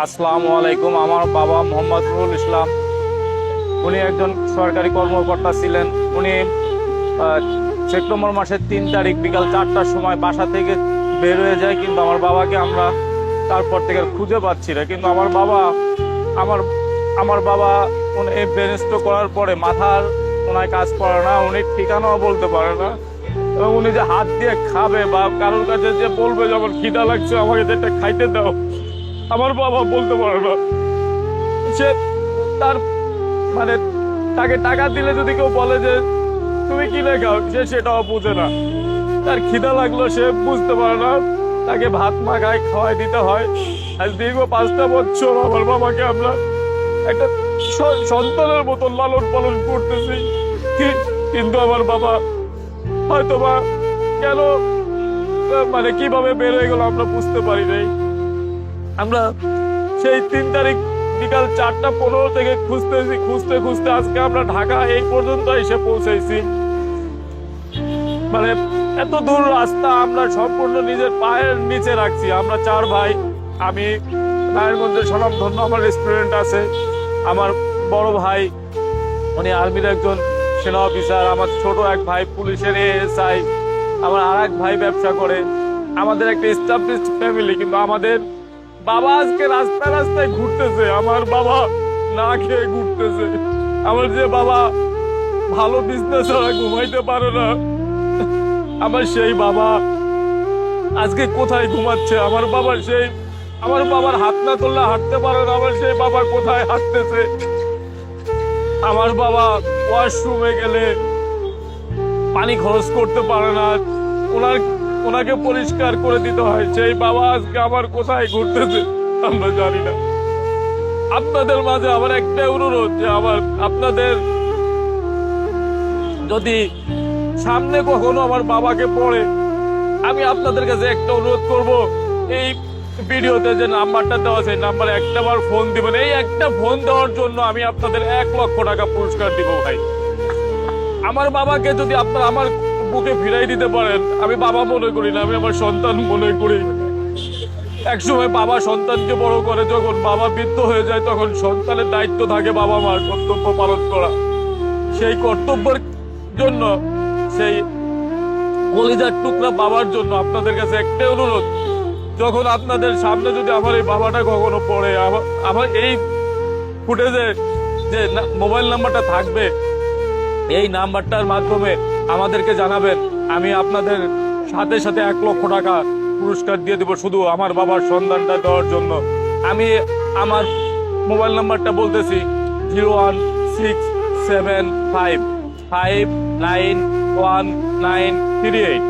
আসসালামু আলাইকুম। আমার বাবা মোহাম্মদ রুহুল ইসলাম। উনি একজন সরকারি কর্মকর্তা ছিলেন। উনি সেপ্টেম্বর মাসের তিন তারিখ বিকাল চারটার সময় বাসা থেকে বের হয়ে যায়, কিন্তু আমার বাবাকে আমরা তারপর থেকে খুঁজে পাচ্ছি না। কিন্তু আমার বাবা, আমার আমার বাবা উনি ব্রেন স্ট্রোক করার পরে মাথার ওনার কাজ করে না, উনি ঠিকানাও বলতে পারে না। এবং উনি যে হাত দিয়ে খাবে বা কারোর কাছে যে বলবে, যখন খিদা লাগছে, আমাকে যেটা খাইতে দাও। আমার বাবা বলতে পারে না। সে তার মানে তাকে টাকা দিলে যদি কেউ বলে যে, তুমি কিনে খাও সে সেটাও বুঝে না। তার খিদা লাগল, সে বুঝতে পারে না। তাকে ভাত মাখায় খাওয়াই দিতে হয়। আজ দীর্ঘ পাঁচটা বছর আমার বাবাকে আমরা একটা সন্তানের মতো লালন পালন করতেছি। কিন্তু আমার বাবা হয়তো বা কেন মানে কীভাবে বের হয়ে গেল আমরা বুঝতে পারি নাই। আমরা সেই তিন তারিখ বিকাল চারটা পনেরো থেকে খুঁজতেছি, খুঁজতে খুঁজতে আজকে আমরা ঢাকা এই পর্যন্ত এসে পৌঁছেছি। মানে এত দূর রাস্তা আমরা সম্পূর্ণ নিজের পায়ের নিচে রাখছি। আমরা চার ভাই, আমি, নারায়ণগঞ্জের স্বনামধন্য আমার রেস্টুরেন্ট আছে, আমার বড় ভাই, উনি আর্মির একজন সেনা অফিসার আমার ছোট এক ভাই পুলিশের এএসআই আমার আর এক ভাই ব্যবসা করে। আমাদের একটা এস্টাবলিশড ফ্যামিলি কিন্তু আমাদের বাবা আজকে রাস্তা রাস্তায় ঘুরতেছে, আমার বাবা না খেয়ে ঘুরতেছে। আমার যে বাবা ভালো বিজনেস ছাড়া ঘুমাইতে পারে না। আমার সেই বাবা আজকে কোথায় ঘুমাচ্ছে? আমার বাবার সেই, আমার বাবার হাত না তুললে হাঁটতে পারে না, আমার সেই বাবা কোথায় হাঁটতেছে? আমার বাবা ওয়াশরুমে গেলে পানি খরচ করতে পারে না। ওনার ওনাকে পরিষ্কার করে দিতে হয়। সেই বাবা আজকে আমার কোথায় ঘুরতেছে? আমরা জানি না। আপনাদের মাঝে আমার একটা অনুরোধ যে আমার আপনাদের যদি সামনে কখনো আমার বাবাকে পড়ে, আমি আপনাদের কাছে একটা অনুরোধ করব, এই ভিডিওতে যে নাম্বারটা দেওয়া আছে নাম্বারে একটা বার ফোন দিবেন। এই একটা ফোন দেওয়ার জন্য আমি আপনাদের এক লক্ষ টাকা পুরস্কার দিব ভাই। আমার বাবাকে যদি আপনার আমার বুকে ফিরাই দিতে পারেন। আমি বাবা মনে করি না, আমি আমার সন্তান মনে করি। একসময় বাবা সন্তানকে বড় করে, যখন বাবা বৃদ্ধ হয়ে যায়, তখন সন্তানের দায়িত্ব থাকে বাবা মার কর্তব্য পালন করা। সেই কর্তব্যের জন্য, সেই কলিজার টুকরা বাবার জন্য আপনাদের কাছে একটাই অনুরোধ, যখন আপনাদের সামনে যদি আমার এই বাবাটা কখনো পড়ে আমার- এই ফুটেজে যে মোবাইল নাম্বারটা থাকবে, এই নাম্বারটার মাধ্যমে আমাদেরকে জানাবেন, আমি আপনাদের সাথে সাথে এক লক্ষ টাকা পুরস্কার দিয়ে দেবো শুধু আমার বাবার সন্ধানটা দেওয়ার জন্য। আমি আমার মোবাইল নাম্বারটা বলতেছি, zero one six seven five five nine one nine three eight.